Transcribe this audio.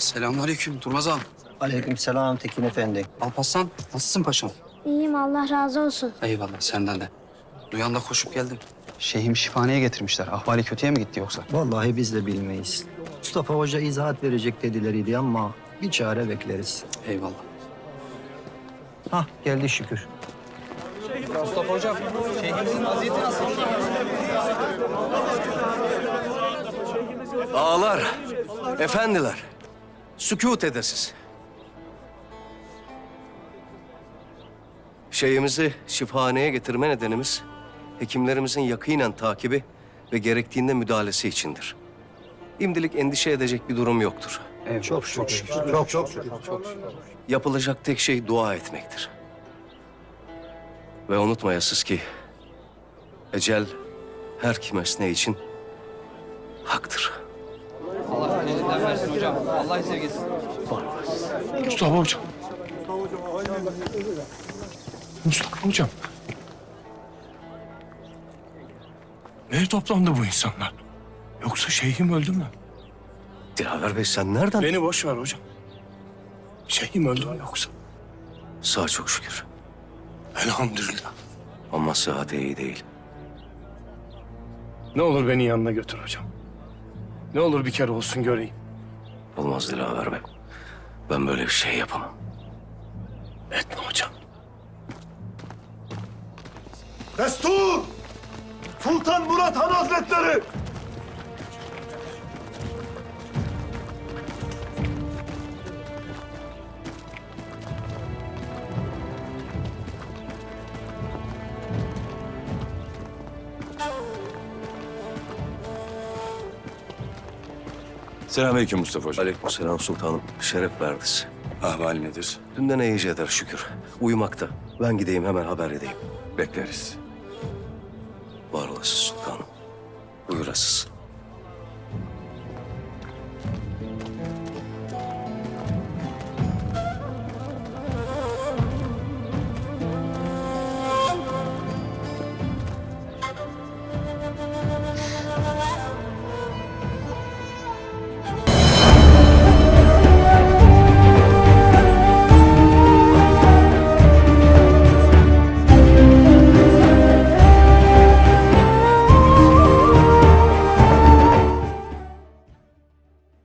Selamünaleyküm Durmaz ağam. Aleykümselam Tekin Efendi. Alparslan nasılsın paşam? İyiyim Allah razı olsun. Eyvallah senden de. Duyan da koşup geldim. Şeyhim şifaneye getirmişler. Ahvali kötüye mi gitti yoksa? Vallahi biz de bilmeyiz. Mustafa Hoca izahat verecek dedileriydi ama bir çare bekleriz. Eyvallah. Hah geldi şükür. Mustafa hocam, şeyhimizin vaziyeti nasıl? Ağalar, efendiler, sükut edesiz. Şeyimizi şifahaneye getirme nedenimiz hekimlerimizin yakinen takibi ve gerektiğinde müdahalesi içindir. İmdilik endişe edecek bir durum yoktur. Eyvallah. Çok şükür. Çok çok şükür. Yapılacak tek şey dua etmektir. Ve unutmayasız ki ecel her kimesne için haktır. Elinden versin hocam. Allah sevgisi. Mustafa hocam. Mustafa hocam. Nereye toplandı bu insanlar? Yoksa şeyhim öldü mü? Dilaver Bey sen nereden? Beni boş ver hocam. Şeyhim öldü mü yoksa? Sağ çok şükür. Elhamdülillah. Ama sıhhati iyi değil. Ne olur beni yanına götür hocam. Ne olur bir kere olsun göreyim. Olmaz Dilaver Bey. Ben böyle bir şey yapamam. Etme hocam. Destur! Sultan Murat Han Hazretleri! Selamünaleyküm Mustafa Hocam. Aleykümselam sultanım. Şeref verdiniz. Ahval nedir? Dünden iyice eder şükür. Uyumakta. Ben gideyim hemen haber edeyim. Bekleriz. Var olasın sultanım. Buyurasız.